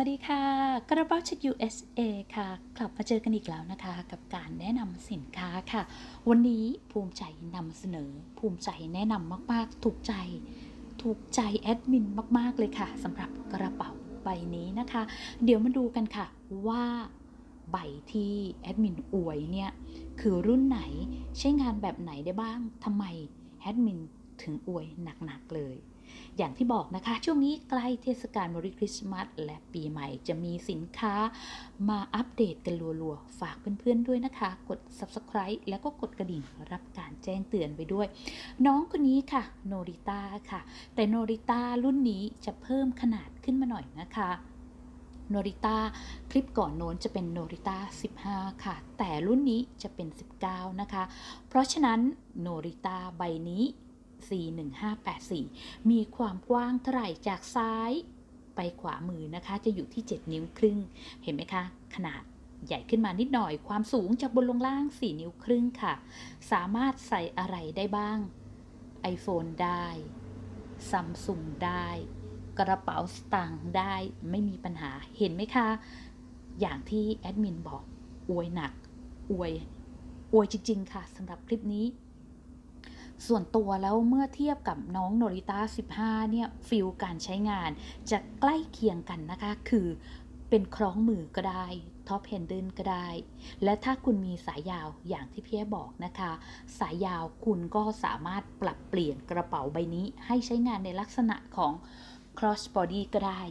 วัสดีค่ะ กระเป๋าจาก USA ค่ะ กลับมาเจอกันอีกแล้วนะคะ กับการแนะนำสินค้าค่ะ วันนี้ภูมิใจนำเสนอ ภูมิใจแนะนำมากๆ ถูกใจ ถูกใจแอดมินมากๆเลยค่ะสำหรับกระเป๋าใบนี้นะคะ เดี๋ยวมาดูกันค่ะว่าใบที่แอดมินอวยเนี่ยคือรุ่นไหนใช้งานแบบไหนได้บ้างทำไมแอดมินถึงอวยหนักๆเลย อย่างที่บอกนะคะ ช่วงนี้ใกล้เทศกาลมริคริสต์มาสและปีใหม่จะมีสินค้ามาอัปเดตกันรัวๆ ฝากเพื่อนๆด้วยนะคะ กด Subscribe แล้วก็กดกระดิ่งรับการแจ้งเตือนไปด้วย น้องคนนี้ค่ะโนริต้าค่ะ แต่โนริต้ารุ่นนี้จะเพิ่มขนาดขึ้นมาหน่อยนะคะโนริต้าคลิปก่อนโน้นจะเป็นโนริต้า15 ค่ะ แต่รุ่นนี้จะเป็น 19 นะคะ เพราะฉะนั้นโนริต้าใบนี้ 41584 มีความกว้างเท่าไหร่จากซ้ายไปขวามือนะคะ จะอยู่ที่ 7 นิ้วครึ่ง เห็นไหมคะ ขนาดใหญ่ขึ้นมานิดหน่อย ความสูงจากบนลงล่าง 4 นิ้วครึ่งค่ะ สามารถใส่อะไรได้บ้าง iPhone ได้ซัมซุงได้ กระเป๋าสตางค์ได้ไม่มีปัญหา เห็นไหมคะ อย่างที่แอดมินบอก อวยหนัก อวย อวยจริง ๆ ค่ะสำหรับคลิปนี้ ส่วนตัวแล้วเมื่อเทียบกับน้องโนริต้า15 เนี่ยฟิลการใช้งานจะใกล้เคียงกันนะคะ คือเป็นคล้องมือก็ได้ท็อปแฮนเดิลก็ได้ และถ้าคุณมีสายยาวอย่างที่พี่แอบอกนะคะ สายยาวคุณก็สามารถปรับเปลี่ยนกระเป๋าใบนี้ ให้ใช้งานในลักษณะของ cross body ก็ได้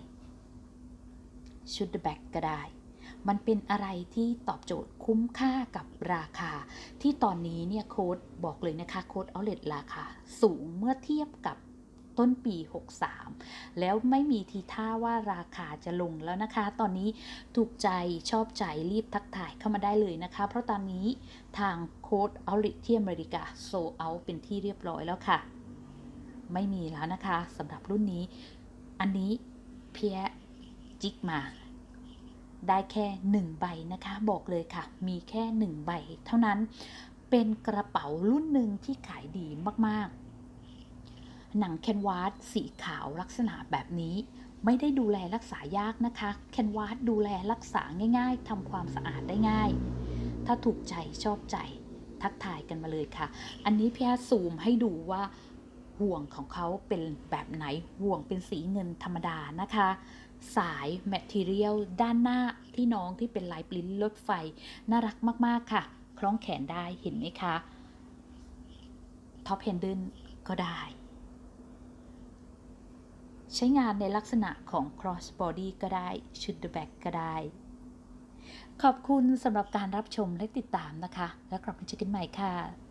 ชุดแบ็กก็ได้ มันเป็นอะไรที่ตอบโจทย์คุ้มค่ากับราคา ที่ตอนนี้เนี่ยโค้ดบอกเลยนะคะโค้ดเอาเล t ราคา สูงเมื่อเทียบกับต้นปี 63 แล้วไม่มีทีท่าว่าราคาจะลงแล้วนะคะ ตอนนี้ถูกใจชอบใจรีบทักทายเข้ามาได้เลยนะคะ เพราะตอนนี้ทางโค้ดเอาเล t ที่อเมริกาโซเอาเป็นที่เรียบร้อยแล้วค่ะ ไม่มีแล้วนะคะสำหรับรุ่นนี้ อันนี้เพียจิกมา ได้แค่ 1 ใบนะคะ บอกเลยค่ะ มีแค่ 1 ใบเท่านั้น เป็นกระเป๋ารุ่นหนึ่งที่ขายดีมากๆ หนังแคนวาสสีขาวลักษณะแบบนี้ ไม่ได้ดูแลรักษายากนะคะแคนวาสดูแลรักษาง่าย ๆทำความสะอาดได้ง่าย ถ้าถูกใจชอบใจทักทายกันมาเลยค่ะ อันนี้พี่อาซูมให้ดูว่าห่วงของเขาเป็นแบบไหนห่วงเป็นสีเงินธรรมดานะคะ สายแมทเทียลด้านหน้าที่น้องที่เป็นลายปริ้นรถไฟ น่ารักมากๆค่ะ คล้องแขนได้เห็นไหมคะท็อปแฮนเดิลก็ได้ ใช้งานในลักษณะของ cross body ก็ได้ ชุด the back ก็ได้ ขอบคุณสำหรับการรับชมและติดตามนะคะ แล้วกลับมาเจอกันใหม่ค่ะ